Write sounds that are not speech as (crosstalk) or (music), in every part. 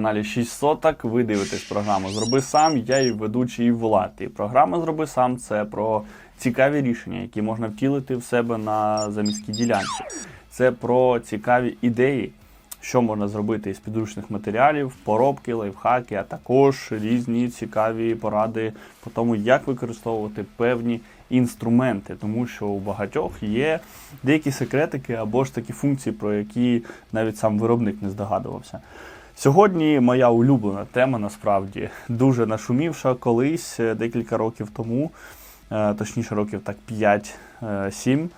Телеканалі 6 соток. Ви дивитесь програму Зроби сам. Я і ведучий Влад. І програма Зроби сам це про цікаві рішення, які можна втілити в себе на заміській ділянці. Це про цікаві ідеї, що можна зробити із підручних матеріалів, поробки, лайфхаки, а також різні цікаві поради по тому, як використовувати певні інструменти, тому що у багатьох є деякі секретики або ж такі функції, про які навіть сам виробник не здогадувався. Сьогодні моя улюблена тема насправді дуже нашумівша колись е, декілька років тому, е, точніше років так 5-7.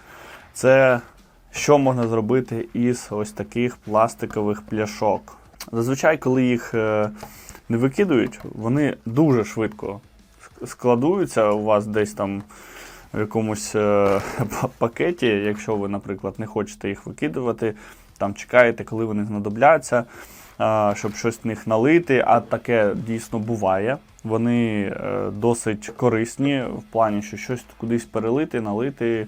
Це що можна зробити із ось таких пластикових пляшок. Зазвичай, коли їх е, не викидують, вони дуже швидко складуються у вас десь там в якомусь е, (laughs) пакеті, якщо ви, наприклад, не хочете їх викидувати, там чекаєте, коли вони знадобляться, щоб щось в них налити, а таке дійсно буває. Вони е, досить корисні в плані, що щось кудись перелити, налити,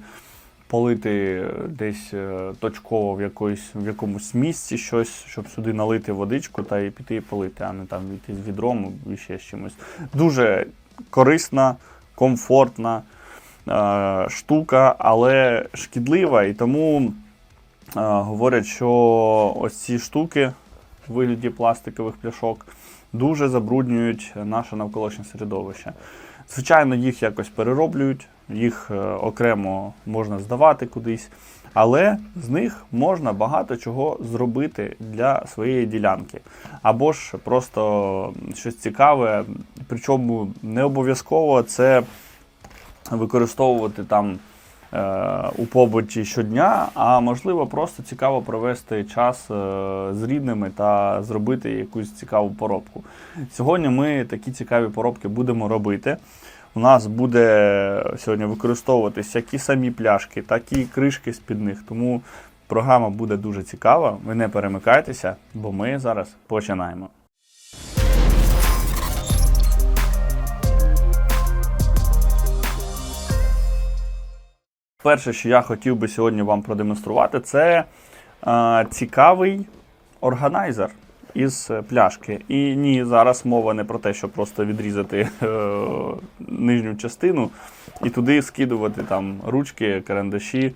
полити десь е, точково в, якоїсь, в якомусь місці щось, щоб сюди налити водичку та і піти і полити, а не там йти з відром і ще з чимось. Дуже корисна, комфортна е, штука, але шкідлива. І тому е, говорять, що ось ці штуки вигляді пластикових пляшок дуже забруднюють наше навколишнє середовище. Звичайно, їх якось перероблюють, їх е, окремо можна здавати кудись, але з них можна багато чого зробити для своєї ділянки. Або ж просто щось цікаве, причому не обов'язково це використовувати там у побуті щодня, а можливо просто цікаво провести час е, з рідними та зробити якусь цікаву поробку. Сьогодні ми такі цікаві поробки будемо робити. У нас буде сьогодні використовуватися як і самі пляшки, так і кришки з-під них. Тому програма буде дуже цікава. Ви не перемикайтеся, бо ми зараз починаємо. Перше, що я хотів би сьогодні вам продемонструвати, це е, цікавий органайзер із е, пляшки. І ні, зараз мова не про те, щоб просто відрізати е, нижню частину і туди скидувати там ручки, карандаші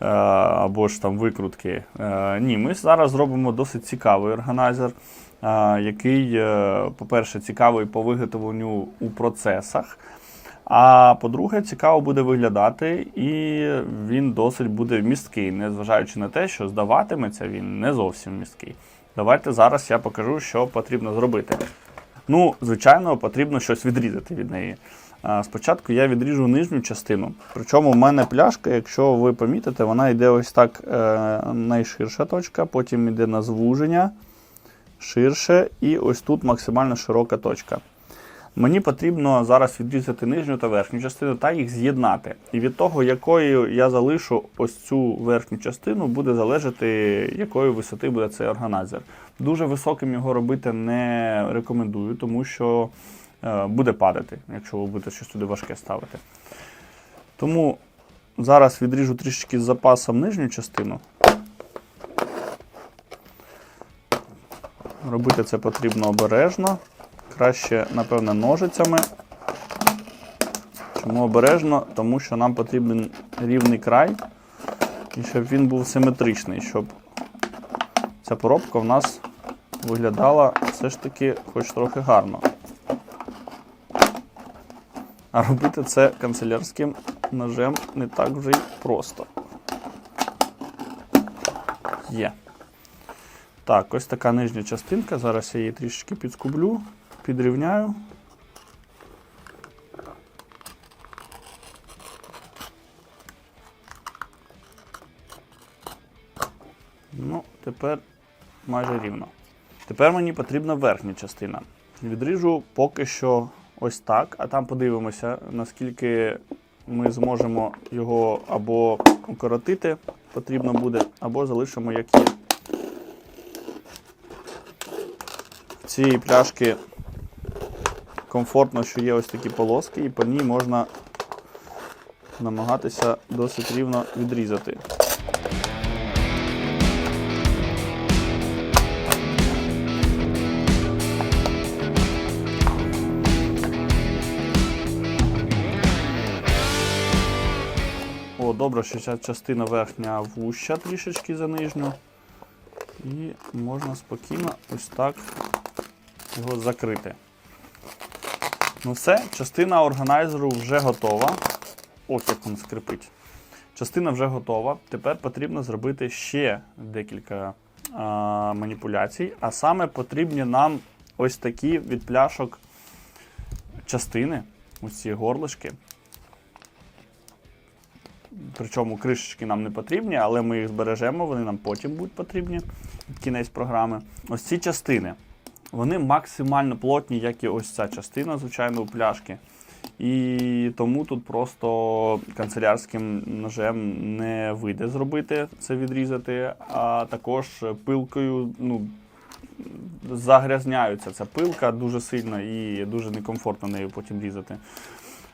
е, або ж там викрутки. Е, ні, ми зараз зробимо досить цікавий органайзер, який, по-перше, цікавий по виготовленню у процесах. А по-друге, цікаво буде виглядати, і він досить буде місткий, незважаючи на те, що здаватиметься він не зовсім місткий. Давайте зараз я покажу, що потрібно зробити. Ну, звичайно, потрібно щось відрізати від неї. Спочатку я відріжу нижню частину. Причому в мене пляшка, якщо ви помітите, вона йде ось так е, найширша точка, потім йде на звуження, ширше, і ось тут максимально широка точка. Мені потрібно зараз відрізати нижню та верхню частину та їх з'єднати. І від того, якою я залишу ось цю верхню частину, буде залежати, якої висоти буде цей органайзер. Дуже високим його робити не рекомендую, тому що е, буде падати, якщо ви будете щось туди важке ставити. Тому зараз відріжу трішки з запасом нижню частину. Робити це потрібно обережно. Краще, напевне, ножицями. Чому обережно? Тому що нам потрібен рівний край, і щоб він був симетричний, щоб ця поробка в нас виглядала все ж таки хоч трохи гарно. А робити це канцелярським ножем не так вже й просто. Є. Так, ось така нижня частинка. Зараз я її трішки підскублю, підрівняю. Ну, тепер майже рівно. Тепер мені потрібна верхня частина. Відріжу поки що ось так, а там подивимося, наскільки ми зможемо його або укоротити, потрібно буде, або залишимо як є. цієї пляшки комфортно, що є ось такі полоски, і по ній можна намагатися досить рівно відрізати. О, добре, що ця частина верхня вуща трішечки за нижню. І можна спокійно ось так його закрити. Ну все, частина органайзеру вже готова. Ох, як він скрипить. Частина вже готова. Тепер потрібно зробити ще декілька а, маніпуляцій. А саме потрібні нам ось такі від пляшок частини, ось ці горлишки. Причому кришечки нам не потрібні, але ми їх збережемо, вони нам потім будуть потрібні під кінець програми. Ось ці частини. Вони максимально плотні, як і ось ця частина, звичайно, у пляшки. І тому тут просто канцелярським ножем не вийде зробити це відрізати, а також пилкою ну, загрязняється ця пилка дуже сильно і дуже некомфортно нею потім різати.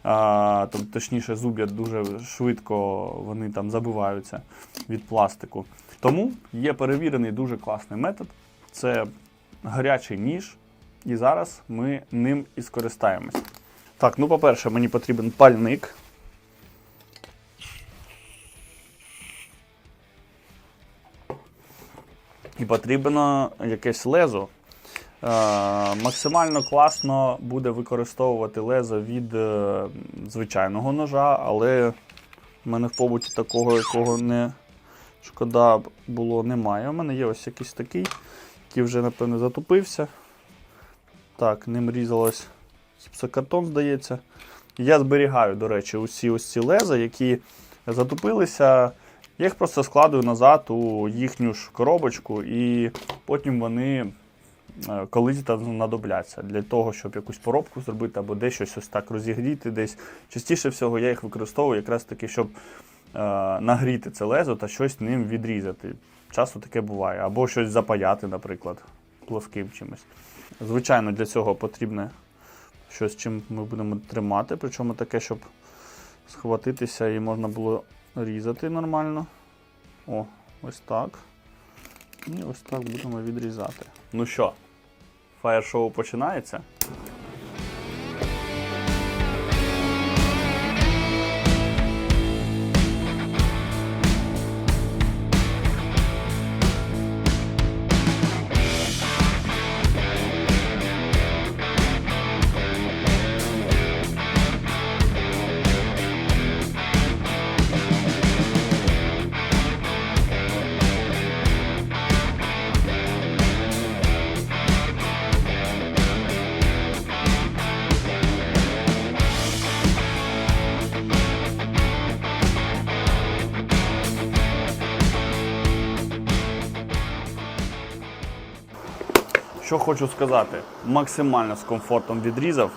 А, тобто, точніше, зуб'я дуже швидко вони там забиваються від пластику. Тому є перевірений дуже класний метод. Це гарячий ніж, і зараз ми ним і скористаємось. Так, ну по-перше, мені потрібен пальник. І потрібно якесь лезо. Е, максимально класно буде використовувати лезо від е, звичайного ножа, але в мене в побуті такого, якого не шкода було, немає. У мене є ось якийсь такий, який вже, напевно, затупився. Так, ним різалось гіпсокартон, здається. Я зберігаю, до речі, усі ось ці леза, які затупилися. Я їх просто складую назад у їхню ж коробочку, і потім вони е, колись там знадобляться для того, щоб якусь поробку зробити або десь щось ось так розігріти десь. Частіше всього я їх використовую якраз таки, щоб е, нагріти це лезо та щось ним відрізати. Часто таке буває. Або щось запаяти, наприклад, плоским чимось. Звичайно, для цього потрібне щось, чим ми будемо тримати, причому таке, щоб схватитися і можна було різати нормально. О, ось так. І ось так будемо відрізати. Ну що, фаєр-шоу починається. Що хочу сказати, максимально з комфортом відрізав,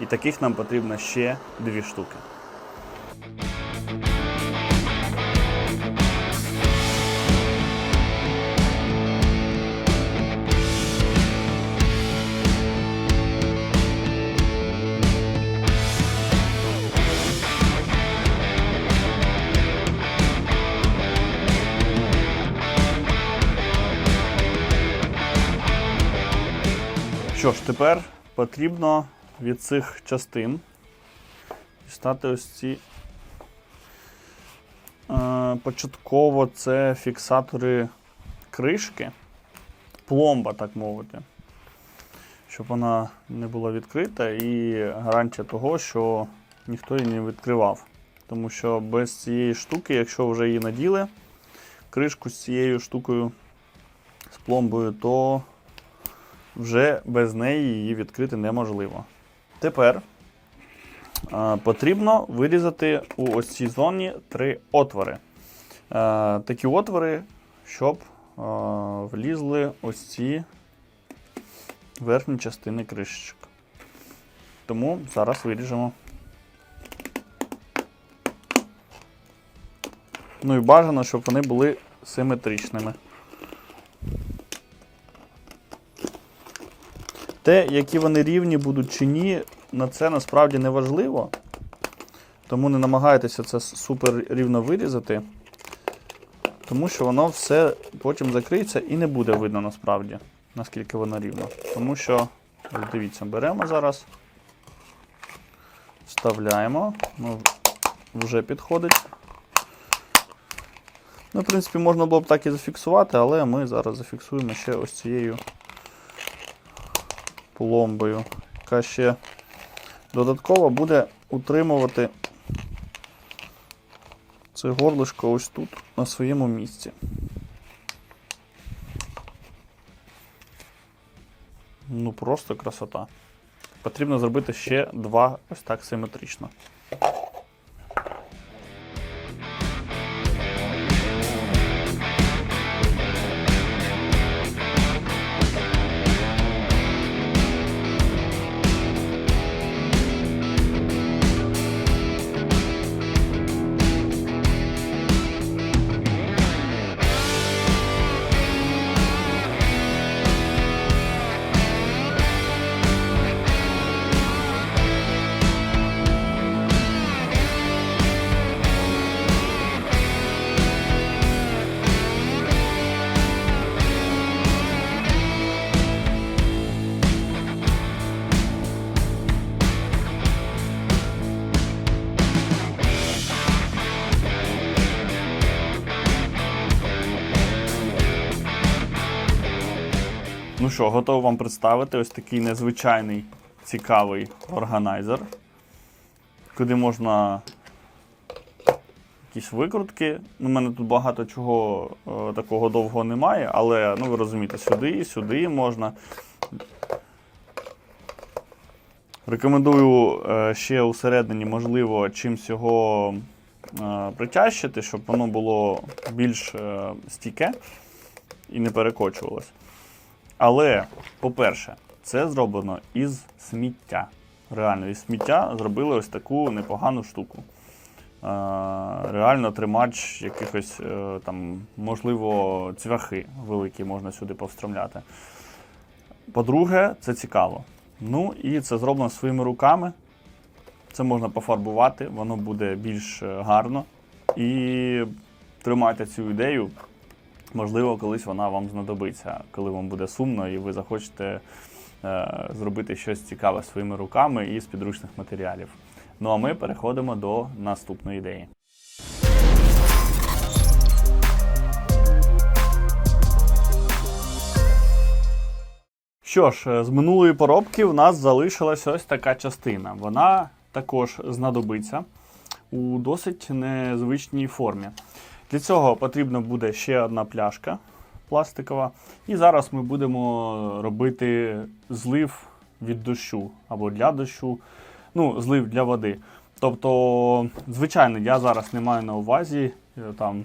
і таких нам потрібно ще дві штуки. Що ж, тепер потрібно від цих частин дістати ось ці. Е, початково це фіксатори кришки, пломба, так мовити, щоб вона не була відкрита і гарантія того, що ніхто її не відкривав. Тому що без цієї штуки, якщо вже її наділи, кришку з цією штукою, з пломбою, то вже без неї її відкрити неможливо. Тепер е, потрібно вирізати у ось цій зоні три отвори. Е, такі отвори, щоб е, влізли ось ці верхні частини кришечок. Тому зараз виріжемо. Ну і бажано, щоб вони були симетричними. Те, які вони рівні будуть чи ні, на це насправді не важливо. Тому не намагайтеся це супер рівно вирізати, тому що воно все потім закриється і не буде видно насправді, наскільки воно рівно. Тому що, дивіться, беремо зараз, вставляємо, ну, вже підходить. Ну, в принципі, можна було б так і зафіксувати, але ми зараз зафіксуємо ще ось цією пломбою, яка ще додатково буде утримувати це горлишко ось тут, на своєму місці. Ну, просто красота. Потрібно зробити ще два ось так симетрично. Що, готовий вам представити ось такий незвичайний цікавий органайзер, куди можна якісь викрутки. У мене тут багато чого е, такого довгого немає, але ну, ви розумієте, сюди, сюди можна. Рекомендую е, ще усередині, можливо, чимсь його е, притящити, щоб воно було більш стійке і не перекочувалось. Але, по-перше, це зроблено із сміття. Реально, із сміття зробили ось таку непогану штуку. Е, реально тримач якихось е, там, можливо, цвяхи великі можна сюди повстромляти. По-друге, це цікаво. Ну і це зроблено своїми руками. Це можна пофарбувати, воно буде більш е, гарно. І тримайте цю ідею. Можливо, колись вона вам знадобиться, коли вам буде сумно і ви захочете е, зробити щось цікаве своїми руками і з підручних матеріалів. Ну а ми переходимо до наступної ідеї. Що ж, е, з минулої поробки в нас залишилась ось така частина. Вона також знадобиться у досить незвичній формі. Для цього потрібна буде ще одна пляшка пластикова. І зараз ми будемо робити злив від дощу або для дощу, ну, злив для води. Тобто, звичайно, я зараз не маю на увазі е, там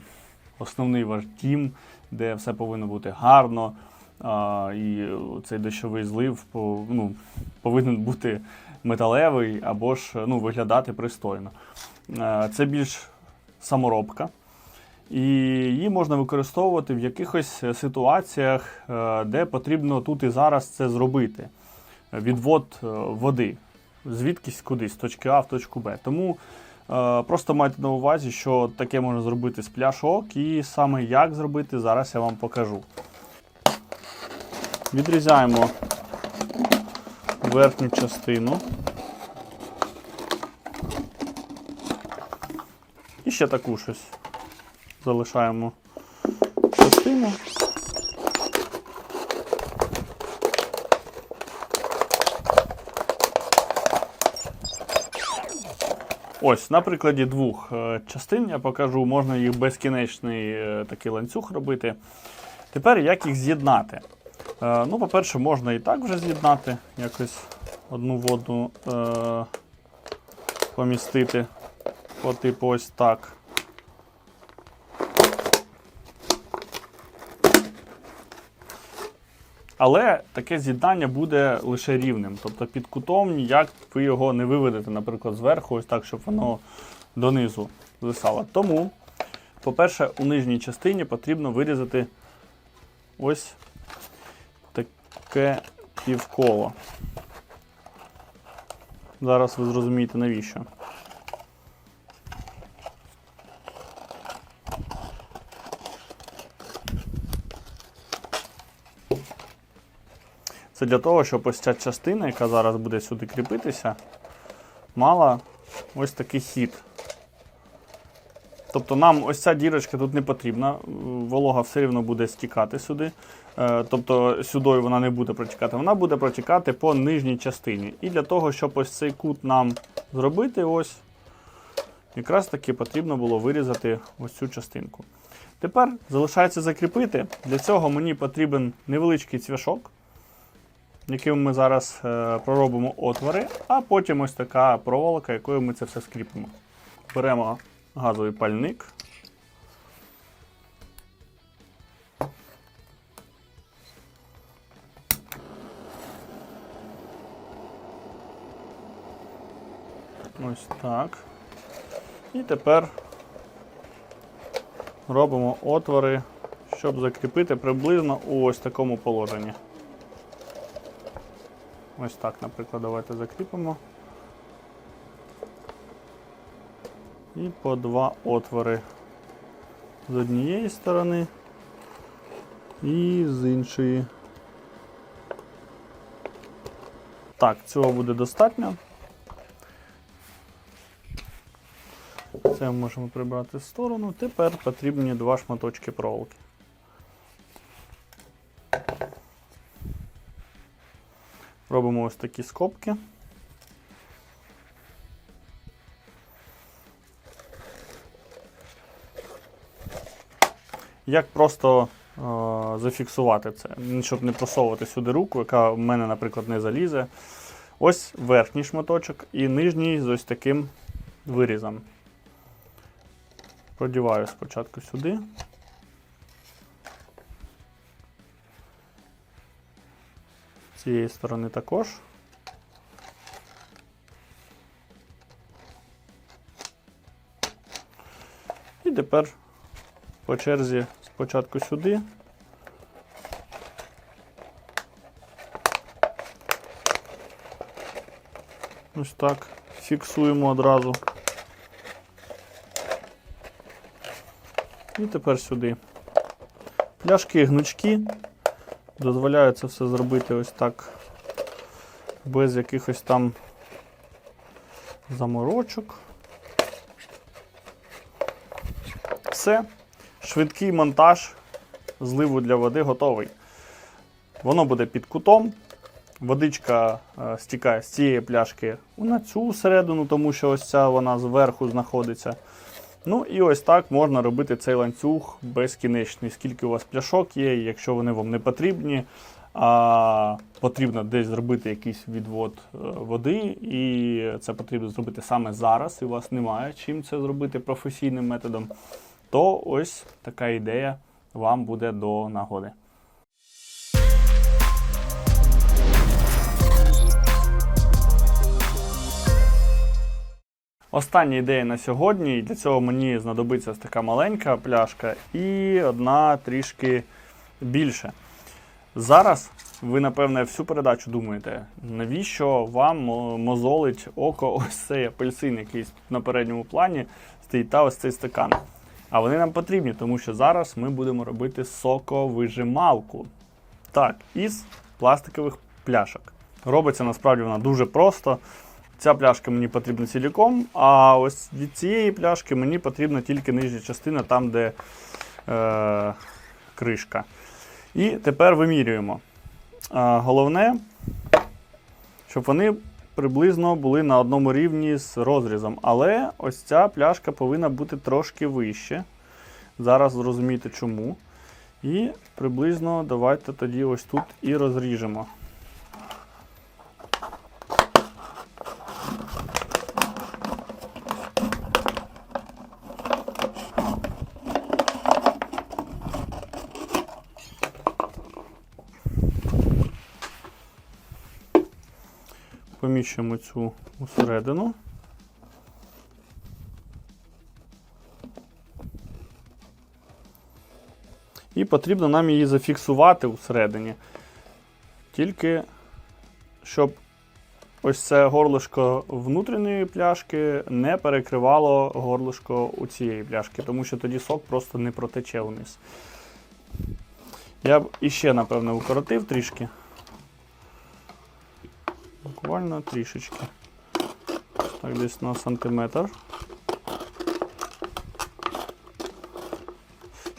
основний ваш дім, де все повинно бути гарно. А, і цей дощовий злив ну, повинен бути металевий або ж ну, виглядати пристойно. Е, Це більш саморобка. І її можна використовувати в якихось е, ситуаціях, е, де потрібно тут і зараз це зробити. Відвод е, води звідкись кудись, з точки А в точку Б. Тому просто майте на увазі, що таке можна зробити з пляшок, і саме як зробити, зараз я вам покажу. Відрізаємо верхню частину. І ще таку щось залишаємо частину. Ось, на прикладі двох е, частин я покажу, можна їх безкінечний е, такий ланцюг робити. Тепер як їх з'єднати? Е, Ну, по-перше, можна і так вже з'єднати, якось одну воду е, помістити по типу ось так. Але таке з'єднання буде лише рівним. Тобто під кутом ніяк ви його не виведете, наприклад, зверху, ось так, щоб воно донизу звисало. Тому, по-перше, у нижній частині потрібно вирізати ось таке півколо. Зараз ви зрозумієте навіщо. Це для того, щоб ось ця частина, яка зараз буде сюди кріпитися, мала ось такий хід. Тобто нам ось ця дірочка тут не потрібна, волога все рівно буде стікати сюди. Е, Тобто сюди вона не буде протікати, вона буде протікати по нижній частині. І для того, щоб ось цей кут нам зробити, ось якраз таки потрібно було вирізати ось цю частинку. Тепер залишається закріпити. Для цього мені потрібен невеличкий цвяшок, яким ми зараз е, проробимо отвори, а потім ось така проволока, якою ми це все скріпимо. Беремо газовий пальник. Ось так. І тепер робимо отвори, щоб закріпити приблизно у ось такому положенні. Ось так, наприклад, давайте закріпимо. І по два отвори з однієї сторони і з іншої. Так, цього буде достатньо. Це можемо прибрати в сторону. Тепер потрібні два шматочки проволоки. Робимо ось такі скобки. Як просто е, зафіксувати це, щоб не просовувати сюди руку, яка в мене, наприклад, не залізе. Ось верхній шматочок і нижній з ось таким вирізом. Продіваю спочатку сюди. З цієї сторони також. І тепер по черзі спочатку сюди. Ось так. Фіксуємо одразу. І тепер сюди. Пляшки гнучки. Дозволяю це все зробити ось так, без якихось там заморочок. Все. Швидкий монтаж зливу для води готовий. Воно буде під кутом. Водичка е, стікає з цієї пляшки на цю середину, тому що ось ця вона зверху знаходиться. Ну і ось так можна робити цей ланцюг безкінечний. Скільки у вас пляшок є, якщо вони вам не потрібні, а потрібно десь зробити якийсь відвод е, води, і це потрібно зробити саме зараз, і у вас немає чим це зробити професійним методом, то ось така ідея вам буде до нагоди. Остання ідея на сьогодні, і для цього мені знадобиться ось така маленька пляшка і одна трішки більше. Зараз ви, напевне, всю передачу думаєте, навіщо вам мозолить око ось цей апельсин, який на передньому плані стоїть, та ось цей стакан. А вони нам потрібні, тому що зараз ми будемо робити соковижималку. Так, із пластикових пляшок. Робиться насправді вона дуже просто. Ця пляшка мені потрібна ціліком, а ось від цієї пляшки мені потрібна тільки нижня частина, там, де е, кришка. І тепер вимірюємо. Е, головне, щоб вони приблизно були на одному рівні з розрізом. Але ось ця пляшка повинна бути трошки вище. Зараз зрозумієте чому. І приблизно давайте тоді ось тут і розріжемо. Поміщуємо цю усередину. І потрібно нам її зафіксувати усередині. Тільки щоб ось це горлишко внутрішньої пляшки не перекривало горлишко у цієї пляшки, тому що тоді сок просто не протече вниз. Я б іще, напевне, укоротив трішки. Буквально трішечки. Так, десь на сантиметр.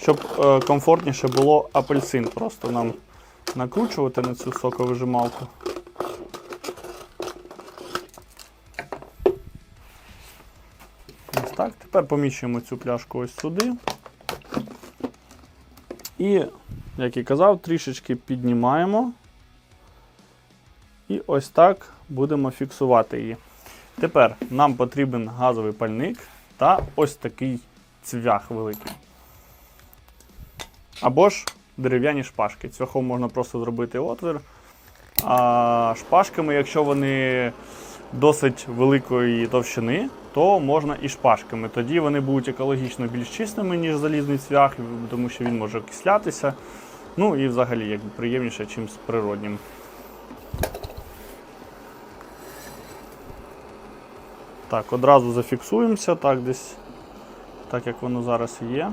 щоб е, комфортніше було апельсин просто нам накручувати на цю соковижималку. Ось так. Тепер поміщуємо цю пляшку ось сюди. І, як і казав, трішечки піднімаємо. І ось так будемо фіксувати її. Тепер нам потрібен газовий пальник та ось такий цвях великий. Або ж дерев'яні шпажки. Цвяхом можна просто зробити отвір. А шпажками, якщо вони досить великої товщини, то можна і шпажками. Тоді вони будуть екологічно більш чистими, ніж залізний цвях, тому що він може окислятися. Ну і взагалі якби приємніше, ніж з природнім. Так, одразу зафіксуємося, так десь, так як воно зараз є.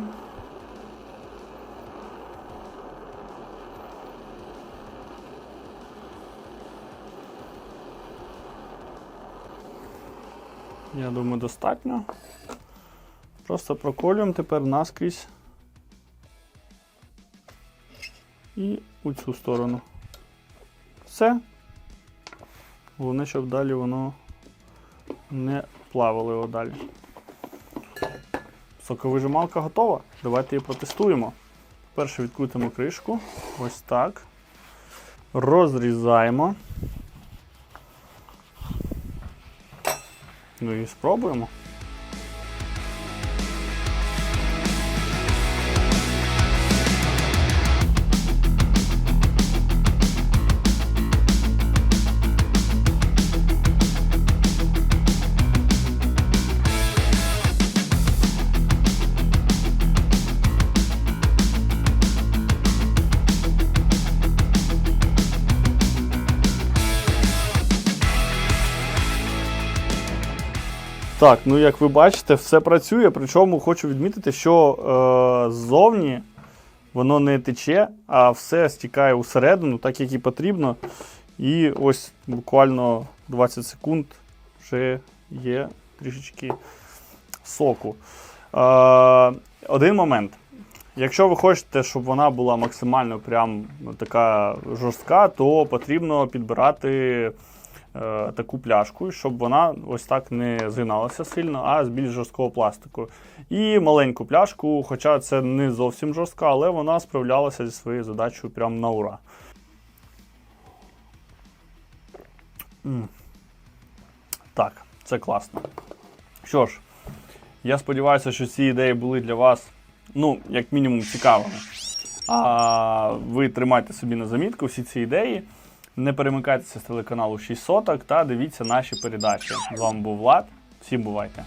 Я думаю, достатньо. Просто проколюємо тепер наскрізь і у цю сторону. Все. Головне, щоб далі воно не плавили його далі. Соковижималка готова. Давайте її протестуємо. Перше відкрутимо кришку. Ось так. Розрізаємо. Ну і спробуємо. Так, ну як ви бачите, все працює. Причому хочу відмітити, що е, ззовні воно не тече, а все стікає усередину, так як і потрібно. І ось буквально 20 секунд вже є трішечки соку. Е, один момент. Якщо ви хочете, щоб вона була максимально прям ну, така жорстка, то потрібно підбирати таку пляшку, щоб вона ось так не згиналася сильно, а з більш жорсткого пластику. І маленьку пляшку, хоча це не зовсім жорстка, але вона справлялася зі своєю задачею прям на ура. Так, це класно. Що ж, я сподіваюся, що ці ідеї були для вас, ну, як мінімум, цікавими. А ви тримайте собі на замітку всі ці ідеї. Не перемикайтеся з телеканалу 6 соток та дивіться наші передачі. З вами був Влад. Всім бувайте!